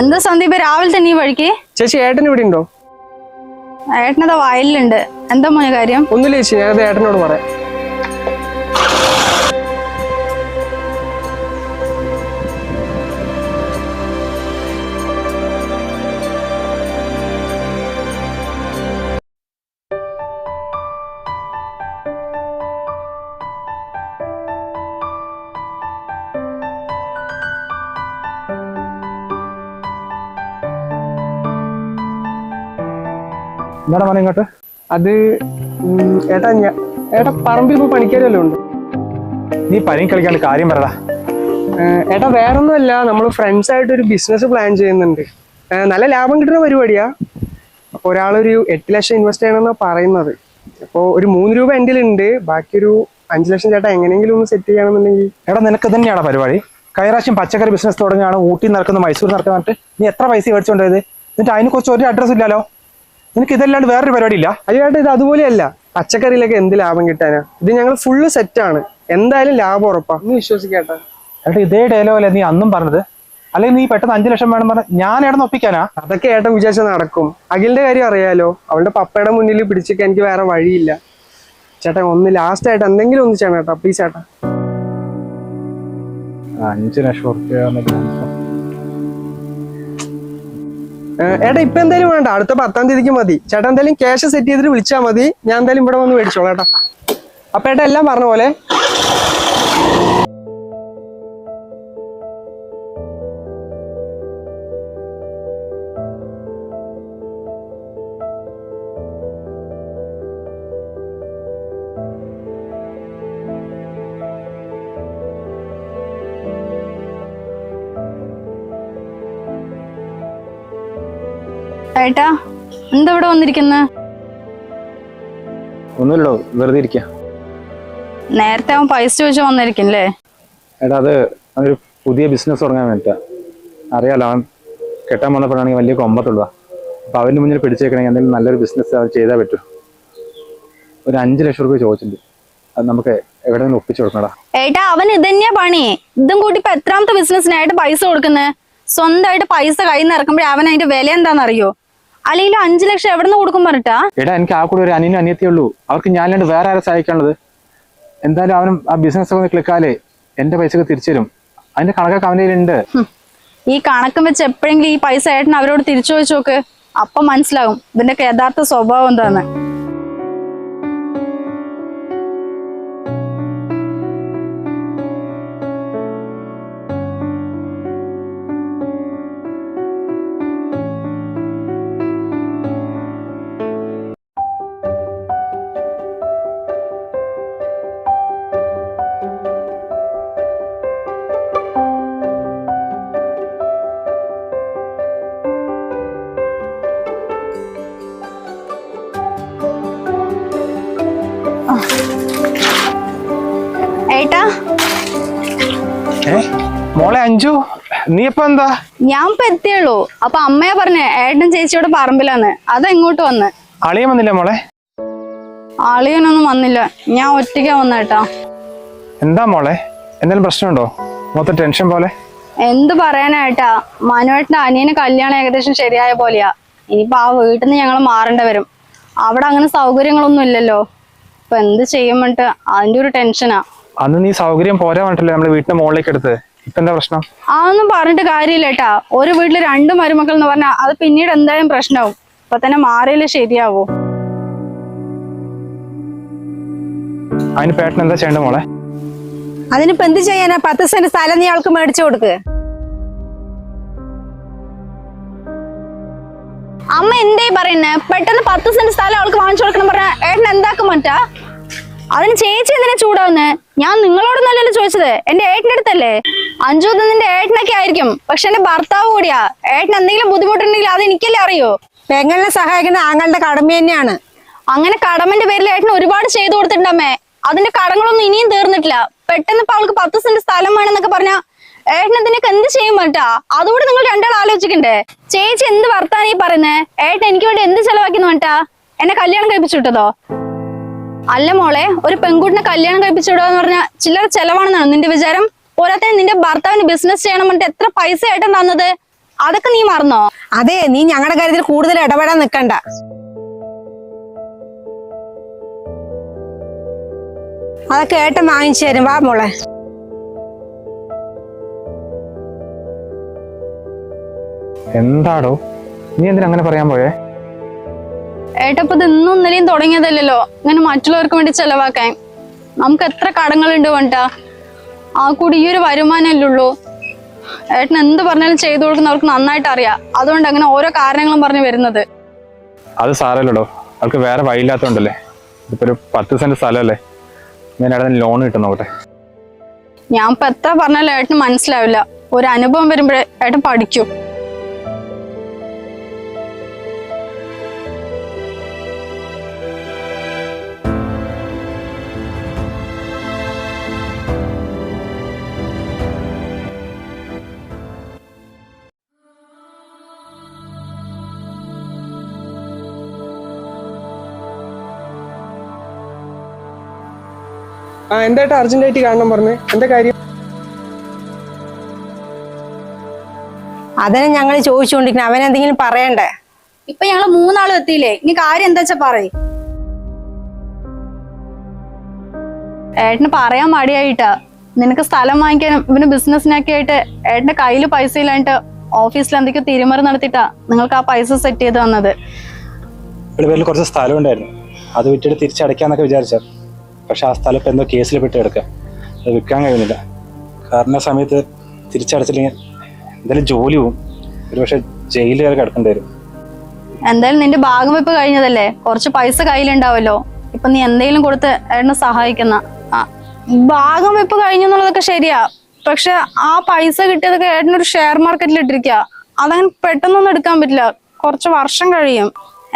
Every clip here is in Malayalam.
എന്താ സന്ദീപ് രാവിലെ തന്നെ ഈ വഴിക്ക്? ചേച്ചി ഏട്ടൻ ഇവിടെ ഉണ്ടോ? ഏട്ടനതാ വയലിലുണ്ട്. എന്താ മോനെ കാര്യം? ഒന്നുമില്ല ചേച്ചി ഞാനത് ഏട്ടനോട് പറയാം. എന്താണ് പറഞ്ഞ ഇങ്ങോട്ട്? അത് ഏട്ടാ ഞാൻ ഏട്ടാ പറമ്പിൽ ഇപ്പൊ പണിക്കാരല്ലോ ഉണ്ട്. നീ പനി കളിക്കാണ്ട് കാര്യം പറടാ. ഏട്ടാ വേറൊന്നുമല്ല നമ്മൾ ഫ്രണ്ട്സ് ആയിട്ട് ഒരു ബിസിനസ് പ്ലാൻ ചെയ്യുന്നുണ്ട് നല്ല ലാഭം കിട്ടുന്ന പരിപാടിയാ. അപ്പൊ ഒരാളൊരു എട്ട് ലക്ഷം ഇൻവെസ്റ്റ് ചെയ്യണമെന്നാണ് പറയുന്നത്. അപ്പോൾ ഒരു മൂന്ന് രൂപ എന്റെ ഉണ്ട് ബാക്കി ഒരു അഞ്ച് ലക്ഷം ചേട്ടാ എങ്ങനെയെങ്കിലും ഒന്ന് സെറ്റ് ചെയ്യണമെന്നുണ്ടെങ്കിൽ എടാ നിനക്ക് തന്നെയാണ് പരിപാടി. കൈറാശ്യം പച്ചക്കറി ബിസിനസ് തുടങ്ങിയാണ് ഊട്ടി നടക്കുന്ന മൈസൂർ നടക്കുന്ന നീ എത്ര പൈസ മേടിച്ചോണ്ടത് എന്നിട്ട് അതിനെ കുറിച്ച് ഒരു അഡ്രസ് ഇല്ലല്ലോ. നിനക്ക് ഇതല്ലാണ്ട് വേറൊരു പരിപാടി ഇല്ല അയ്യോ ഏട്ടാ ഇത് അതുപോലെയല്ല. പച്ചക്കറിയിലൊക്കെ എന്ത് ലാഭം കിട്ടാനാ? ഇത് ഞങ്ങൾ ഫുള്ള് ആണ്. എന്തായാലും ലാഭം ഉറപ്പാ. നീ വിശ്വസിക്കട്ടെ. ഏട്ടാ ഇതേ ഡയലോഗല്ലേ നീ അന്നും പറഞ്ഞത്? അല്ലെങ്കിൽ നീ പെട്ടെന്ന് അഞ്ചു ലക്ഷം വേണം പറഞ്ഞ ഞാൻ ഏട്ടൻ ഒപ്പിക്കാനാ? അതൊക്കെ ഏട്ടൻ വിചാരിച്ച നടക്കും. അഖിലിന്റെ കാര്യം അറിയാലോ. അവളുടെ പപ്പയുടെ മുന്നിൽ പിടിച്ചിട്ട് എനിക്ക് വേറെ വഴിയില്ല. ചേട്ടാ ഒന്ന് ലാസ്റ്റ് ആയിട്ട് എന്തെങ്കിലും ഒന്ന് ചെയ്യണം ചേട്ടാ പ്ലീസ് ചേട്ടാ. അഞ്ചു ലക്ഷം ഉറുപ്പ്യ ഏഹ് ഏട്ടാ ഇപ്പൊ എന്തായാലും വേണ്ട. അടുത്ത പത്താം തീയതിക്ക് മതി. ചേട്ടാ എന്തായാലും ക്യാഷ് സെറ്റ് ചെയ്തിട്ട് വിളിച്ചാൽ മതി. ഞാൻ എന്തായാലും ഇവിടെ വന്ന് മേടിച്ചോളാം ഏട്ടാ അപ്പൊ ഏട്ടാ എല്ലാം പറഞ്ഞ പോലെ. ഏട്ടാ എന്താ ഇവിടെ വന്നിരിക്കുന്നത് ഒന്നുമില്ലോ വെറുതെ ഇരിക്ക. നേരത്തെ അവൻ പൈസ ചോദിച്ചു വന്നിരിക്കില്ലേ? എടാ അത് ഒരു പുതിയ ബിസിനസ് തുടങ്ങാൻ വേണ്ടിട്ടാ. അറിയാലോ അവൻ കെട്ടാൻ വന്നപ്പോഴാണെങ്കിൽ വലിയ കൊമ്പത്തുള്ളതാ. അപ്പൊ അവന്റെ മുന്നിൽ പിടിച്ചേക്കണെങ്കിൽ എന്തെങ്കിലും നല്ലൊരു ബിസിനസ് അവർ ചെയ്താൽ പറ്റൂ. ഒരു അഞ്ചു ലക്ഷം രൂപ ചോദിച്ചിട്ടുണ്ട്. അത് നമുക്ക് എവിടെ നിന്ന് ഒപ്പിച്ചു കൊടുക്കണടാ. ഏട്ടാ അവൻ ഇതന്നെയാ പണി. ഇതും കൂട്ടി ഇപ്പൊ എത്രാമത്തെ ബിസിനസ്സിനായിട്ട് പൈസ കൊടുക്കുന്നത് സ്വന്തമായിട്ട് പൈസ കയ്യിൽ നിന്ന് ഇറക്കുമ്പോഴേ അവൻ അതിന്റെ വില എന്താണെന്നറിയോ? അല്ലെങ്കിൽ അഞ്ചു ലക്ഷം എവിടെ നിന്ന് കൊടുക്കും പറഞ്ഞിട്ടാ? എടാ എനിക്ക് ആ കൂടെ ഒരു അനിയനും അനിയത്തിയേ ഉള്ളൂ. അവർക്ക് ഞാനല്ലാണ്ട് വേറെ ആരെ സഹായിക്കാനുള്ളത്? എന്തായാലും അവനും ആ ബിസിനസ് ഒന്ന് ക്ലിക്കാലേ എന്റെ പൈസക്ക് തിരിച്ചു തരും അതിന്റെ കണക്കൊക്കെ അവന്റെ കയ്യിലുണ്ട്. ഈ കണക്കും വെച്ച് എപ്പോഴെങ്കിലും ഈ പൈസ ഏട്ടൻ അവരോട് തിരിച്ചു ചോദിച്ചു നോക്ക്. അപ്പൊ മനസ്സിലാവും ഇതിന്റെ യഥാർത്ഥ സ്വഭാവം എന്താന്ന്. മോളെ അഞ്ചു നീ ഇപ്പൊ എന്താ? ഞാൻ ഇപ്പൊ എത്തിയുള്ളൂ. അപ്പൊ അമ്മയെ പറഞ്ഞേ ഏട്ടൻ ചേച്ചിയോട് പറമ്പിലാന്ന്. അതെങ്ങോട്ട് വന്ന്? അളിയൻ വന്നില്ല മോളെ? അളിയനൊന്നും വന്നില്ല. ഞാൻ ഒറ്റയ്ക്കാ വന്നേട്ടാ എന്താ മോളെ? എന്തെങ്കിലും പ്രശ്നമുണ്ടോ? മൊത്തം ടെൻഷൻ പോലെ? എന്ത് പറയാനായിട്ടാ മനുവേട്ടന്റെ അനിയന് കല്യാണം ഏകദേശം ശരിയായ പോലെയാ. ഇനിയിപ്പോ ആ വീട്ടിൽ നിന്ന് ഞങ്ങൾ മാറേണ്ടി വരും. അവിടെ അങ്ങനെ സൗകര്യങ്ങളൊന്നും ഇല്ലല്ലോ. ഇപ്പൊ എന്ത് ചെയ്യുമ്പോട്ട് അതിന്റെ ഒരു ടെൻഷനാ. അന്ന് നീ സൗകര്യം പോരാ പറഞ്ഞിട്ടില്ലേ നമ്മൾ വീട്ടിന്റെ മുകളിലേക്ക് എടുത്ത് ഇപ്പൊ എന്താ പ്രശ്നം? അതൊന്നും പറഞ്ഞിട്ട് കാര്യമില്ല ഏട്ടാ ഒരു വീട്ടിൽ രണ്ട് മരുമക്കൾ എന്ന് പറഞ്ഞാൽ അത് പിന്നീട് എന്തായാലും പ്രശ്നമാവും ഇപ്പൊ തന്നെ മാറിയാലേ ശരിയാവോ. അതിന് പേട്ടൻ എന്താ ചെയ്യണ്ട മോളെ? അതിനിപ്പോ എന്ത് ചെയ്യാനാ? പത്ത് സെന്റ് സ്ഥലം നീ ആൾക്ക് മേടിച്ചു കൊടുക്ക്. അമ്മ എന്തേ പറയുന്നേ? പെട്ടെന്ന് പത്ത് സെന്റ് സ്ഥലം അവൾക്ക് വാങ്ങിച്ചു കൊടുക്കണം പറഞ്ഞ ഏട്ടൻ എന്താക്കും മറ്റാ അതിന് ചേച്ചി എന്തിനാ ചൂടാവുന്നേ? ഞാൻ നിങ്ങളോട് നല്ലല്ലോ ചോദിച്ചത്? എന്റെ ഏട്ടന്റെ അടുത്തല്ലേ? അഞ്ചു നിന്റെ ഏട്ടനൊക്കെ ആയിരിക്കും. പക്ഷെ എന്റെ ഭർത്താവ് കൂടിയാ. ഏട്ടൻ എന്തെങ്കിലും ബുദ്ധിമുട്ടുണ്ടെങ്കിൽ അത് എനിക്കല്ലേ അറിയോ. പെങ്ങളെ സഹായിക്കുന്ന ആങ്ങളുടെ കടമ തന്നെയാണ്. അങ്ങനെ കടമന്റെ പേരിൽ ഏട്ടൻ ഒരുപാട് ചെയ്തു കൊടുത്തിട്ടുണ്ടമ്മേ അതിന്റെ കടങ്ങളൊന്നും ഇനിയും തീർന്നിട്ടില്ല. പെട്ടെന്ന് ഇപ്പൊ അവൾക്ക് പത്ത് സെന്റ് സ്ഥലം വേണമെന്നൊക്കെ പറഞ്ഞ ഏട്ടൻ ഇതിനൊക്കെ എന്ത് ചെയ്യും പറ്റാ അതുകൂടെ നിങ്ങൾ രണ്ടാൾ ആലോചിക്കണ്ടേ ചേച്ചി എന്ത് വർത്താനീ പറയുന്നേ? ഏട്ടൻ എനിക്ക് വേണ്ടി എന്ത് ചെലവാക്കി മറ്റാ എന്നെ കല്യാണം കഴിപ്പിച്ചു വിട്ടതോ? അല്ല മോളെ ഒരു പെൺകുട്ടിനെ കല്യാണം കഴിപ്പിച്ചിടുക എന്ന് പറഞ്ഞാൽ ചില്ലറ ചെലവാണെന്നാണ് നിന്റെ വിചാരം? പോരാത്തതിന് നിന്റെ ഭർത്താവിന് ബിസിനസ് ചെയ്യണം പറഞ്ഞിട്ട് എത്ര പൈസ ആയിട്ടും തന്നത്? അതൊക്കെ നീ മറന്നോ? അതെ നീ ഞങ്ങളുടെ കാര്യത്തിൽ കൂടുതൽ ഇടപെടാൻ നിൽക്കണ്ട അതൊക്കെ ഏട്ടൻ വാങ്ങിച്ചു തരും. വാ മോളെ. എന്താടോ? നീ എന്തിനാ അങ്ങനെ പറയാൻ പോയേ? ഏട്ടപ്പ ഇത് ഇന്നും ഇന്നലെയും തുടങ്ങിയതല്ലല്ലോ. ഇങ്ങനെ മറ്റുള്ളവർക്ക് വേണ്ടി ചെലവാക്കാൻ. നമുക്ക് എത്ര കടങ്ങളുണ്ട് വേണ്ടാ? ആ കൂടി ഈ ഒരു വരുമാനമല്ലേ ഉള്ളൂ. ഏട്ടൻ എന്ത് പറഞ്ഞാലും ചെയ്തു കൊടുക്കുന്നവർക്ക് നന്നായിട്ട് അറിയാം. അതുകൊണ്ട് അങ്ങനെ ഓരോ കാരണങ്ങളും പറഞ്ഞു വരുന്നത്. അത് സാറല്ലോ അവൾക്ക് വേറെ വഴിയില്ലാത്തോണ്ടല്ലേ ഇപ്പൊ ഒരു പത്ത് സെന്റ് സ്ഥലമല്ലേ. ഞാൻ അവിടെ ലോൺ കിട്ടും നോക്കട്ടെ. ഞാൻ ഇപ്പൊ എത്ര പറഞ്ഞാലും ഏട്ടന് മനസ്സിലാവില്ല. ഒരു അനുഭവം വരുമ്പോഴേ ഏട്ടൻ പഠിക്കൂ. ആ എന്തായിട്ട് അർജന്റായിട്ട് കാണണം പറഞ്ഞു? എന്താ കാര്യം? അതന്നെ ഞങ്ങൾ ചോദിച്ചുകൊണ്ടിരിക്കണം അവൻ എന്തെങ്കിലും പറയണ്ടേ? ഇപ്പൊ ഞങ്ങൾ മൂന്നാളും എത്തിയില്ലേ? ഇനി കാര്യം എന്താ വെച്ചാ പറയ്. ഏട്ടന് പറയാൻ മടിയായിട്ടാ. നിനക്ക് സ്ഥലം വാങ്ങിക്കാനും ഇവന് ബിസിനസ്സിനൊക്കെ ആയിട്ട് ഏട്ടന്റെ കയ്യിൽ പൈസ ഇല്ലാണ്ട് ഓഫീസിൽ എന്തൊക്കെയോ തിരിമറി നടത്തിട്ടാ നിങ്ങൾക്ക് ആ പൈസ സെറ്റ് ചെയ്ത് തന്നത്. ഇവിടെ പേരിൽ കുറച്ച് സ്ഥലം ഉണ്ടായിരുന്നു. അത് വിറ്റിട്ട് തിരിച്ചടയ്ക്കാന്നൊക്കെ വിചാരിച്ച പക്ഷെ ആ സ്ഥലം ഇപ്പോൾ എന്തോ കേസിൽ പെട്ട് കിടക്കുക അത് വിൽക്കാൻ കഴിയുന്നില്ല. കാരണം സമയത്ത് തിരിച്ചടച്ചില്ലെങ്കിൽ എന്തായാലും ജോലി പോവും. ഒരു പക്ഷെ ജയിലിൽ കയറി കിടക്കേണ്ടി വരും. എന്തായാലും നിന്റെ ഭാഗം ഇപ്പൊ കഴിഞ്ഞതല്ലേ? കുറച്ച് പൈസ കയ്യിലുണ്ടാവല്ലോ. ഇപ്പൊ നീ എന്തെങ്കിലും കൊടുത്ത് ഏട്ടനെ സഹായിക്കുന്ന. ഭാഗം വെപ്പ് കഴിഞ്ഞു എന്നുള്ളതൊക്കെ ശരിയാ. പക്ഷെ ആ പൈസ കിട്ടിയതൊക്കെ ഏട്ടനൊരു ഷെയർ മാർക്കറ്റിൽ ഇട്ടിരിക്കുക അതങ്ങനെ പെട്ടെന്നൊന്നും എടുക്കാൻ പറ്റില്ല. കുറച്ച് വർഷം കഴിയും.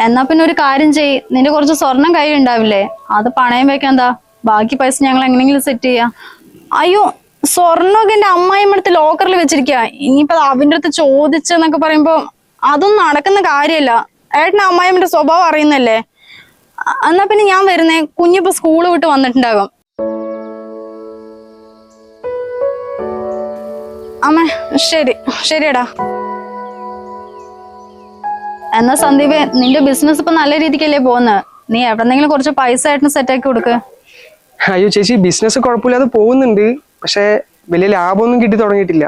എന്നാ പിന്നെ ഒരു കാര്യം ചെയ് നിന്റെ കുറച്ച് സ്വർണം കയ്യിലുണ്ടാവില്ലേ? അത് പണയം വെക്കാൻ എന്താ? ബാക്കി പൈസ ഞങ്ങൾ എങ്ങനെയെങ്കിലും സെറ്റ് ചെയ്യാം. അയ്യോ സ്വർണമൊക്കെ എന്റെ അമ്മായിമ്മടുത്ത് ലോക്കറിൽ വെച്ചിരിക്കുക ഇനിയിപ്പോ അത് അവന്റെ അടുത്ത് ചോദിച്ചെന്നൊക്കെ പറയുമ്പോ അതൊന്നും നടക്കുന്ന കാര്യമല്ല ഏട്ടന് അമ്മായിമ്മന്റെ സ്വഭാവം അറിയുന്നല്ലേ? എന്നാ പിന്നെ ഞാൻ വരുന്നേ. കുഞ്ഞിപ്പോ സ്കൂൾ വിട്ട് വന്നിട്ടുണ്ടാകും. അമ്മ ശരി. ശരിയടാ. എന്നാ സന്ദീപ് നിന്റെ ബിസിനസ് ഇപ്പൊ നല്ല രീതിക്കല്ലേ പോകുന്നത് നീ എവിടെന്നെങ്കിലും കുറച്ച് പൈസ ആയിട്ട് സെറ്റാക്കി കൊടുക്ക്. അയ്യോ ചേച്ചി ബിസിനസ് കുഴപ്പമില്ലാതെ പോകുന്നുണ്ട്. പക്ഷേ വലിയ ലാഭമൊന്നും കിട്ടി തുടങ്ങിയിട്ടില്ല.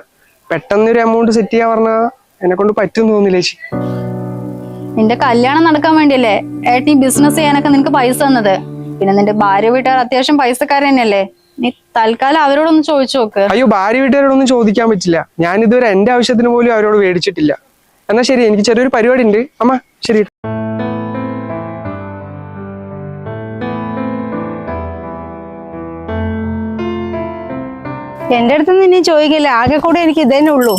പെട്ടെന്ന് ഒരു എമൗണ്ട് സെറ്റ് ചെയ്യാൻ പറഞ്ഞാൽ എന്നെ കൊണ്ട് പറ്റും തോന്നില്ല ചേച്ചി. നിന്റെ കല്യാണം നടക്കാൻ വേണ്ടിയല്ലേ? ഏട്ടൻ ഈ ബിസിനസ് ചെയ്യാനൊക്കെ നിനക്ക് പൈസ തന്നത്. പിന്നെ നിന്റെ ഭാര്യ വീട്ടുകാർ അത്യാവശ്യം പൈസക്കാരൻ തന്നെയല്ലേ? നീ തൽക്കാലം അവരോടൊന്ന് ചോദിച്ചു നോക്ക്. അയ്യോ ഭാര്യ വീട്ടുകാരോടൊന്നും ചോദിക്കാൻ പറ്റില്ല. ഞാൻ ഇതുവരെ എന്റെ ആവശ്യത്തിന് പോലും അവരോട് മേടിച്ചിട്ടില്ല. എന്നാ ശരി എനിക്ക് ചെറിയൊരു പരിപാടി ഉണ്ട് അമ്മ ശരി എന്റെ അടുത്ത് നിന്നെ ചോദിക്കില്ല. ആകെ കൂടെ എനിക്ക് ഇതന്നെ ഉള്ളൂ.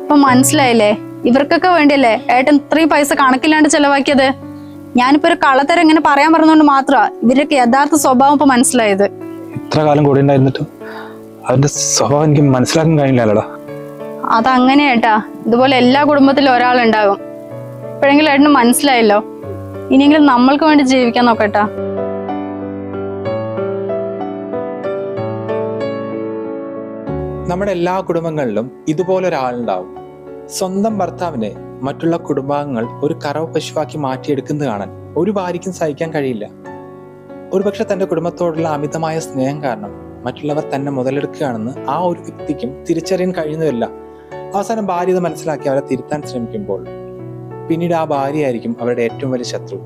ഇപ്പൊ മനസ്സിലായില്ലേ? ഇവർക്കൊക്കെ വേണ്ടിയല്ലേ ഏട്ടൻ ഇത്രയും പൈസ കണക്കില്ലാണ്ട് ചെലവാക്കിയത്? ഞാനിപ്പോ ഒരു കള്ളത്തരം ഇങ്ങനെ പറയാൻ പറഞ്ഞുകൊണ്ട് മാത്രമാ ഇവരൊക്കെ യഥാർത്ഥ സ്വഭാവം ഇപ്പൊ മനസ്സിലായത്. ഇത്ര കാലം കൂടെ ഉണ്ടായിരുന്നിട്ടും അതിന്റെ സ്വഭാവം എനിക്ക് മനസ്സിലാക്കാൻ കഴിയില്ലല്ലോടാ അതങ്ങനെ ഏട്ടാ. ഇതുപോലെ എല്ലാ കുടുംബത്തിലും ഒരാളുണ്ടാകും. ഇപ്പോഴെങ്കിലും ഏട്ടന് മനസ്സിലായല്ലോ. ഇനിയെങ്കിലും നമ്മൾക്ക് വേണ്ടി ജീവിക്കാൻ നോക്കട്ടാ. നമ്മുടെ എല്ലാ കുടുംബങ്ങളിലും ഇതുപോലെ ഒരാളുണ്ടാവും സ്വന്തം ഭർത്താവിനെ മറ്റുള്ള കുടുംബാംഗങ്ങൾ ഒരു കറവ് പശുവാക്കി മാറ്റിയെടുക്കുന്നത് കാണാൻ ഒരു ഭാര്യയ്ക്കും സഹിക്കാൻ കഴിയില്ല. ഒരുപക്ഷെ തന്റെ കുടുംബത്തോടുള്ള അമിതമായ സ്നേഹം കാരണം മറ്റുള്ളവർ തന്നെ മുതലെടുക്കുകയാണെന്ന് ആ ഒരു വ്യക്തിക്കും തിരിച്ചറിയാൻ കഴിയുന്നതല്ല. അവസാനം ഭാര്യ ഇത് മനസ്സിലാക്കി അവരെ തിരുത്താൻ ശ്രമിക്കുമ്പോൾ പിന്നീട് ആ ഭാര്യയായിരിക്കും അവരുടെ ഏറ്റവും വലിയ ശത്രു.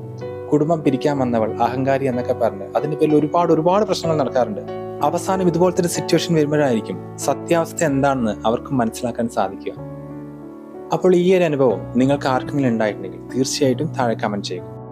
കുടുംബം പിരിക്കാൻ വന്നവൾ അഹങ്കാരി എന്നൊക്കെ പറഞ്ഞ് അതിന്റെ പേരിൽ ഒരുപാട് ഒരുപാട് പ്രശ്നങ്ങൾ നടക്കാറുണ്ട്. അവസാനം ഇതുപോലത്തെ ഒരു സിറ്റുവേഷൻ വരുമ്പോഴായിരിക്കും സത്യാവസ്ഥ എന്താണെന്ന് അവർക്ക് മനസ്സിലാക്കാൻ സാധിക്കുക. അപ്പോൾ ഈ ഒരു അനുഭവം നിങ്ങൾക്ക് ആർക്കെങ്കിലും ഉണ്ടായിട്ടുണ്ടെങ്കിൽ തീർച്ചയായിട്ടും താഴെ കമന്റ് ചെയ്യുക.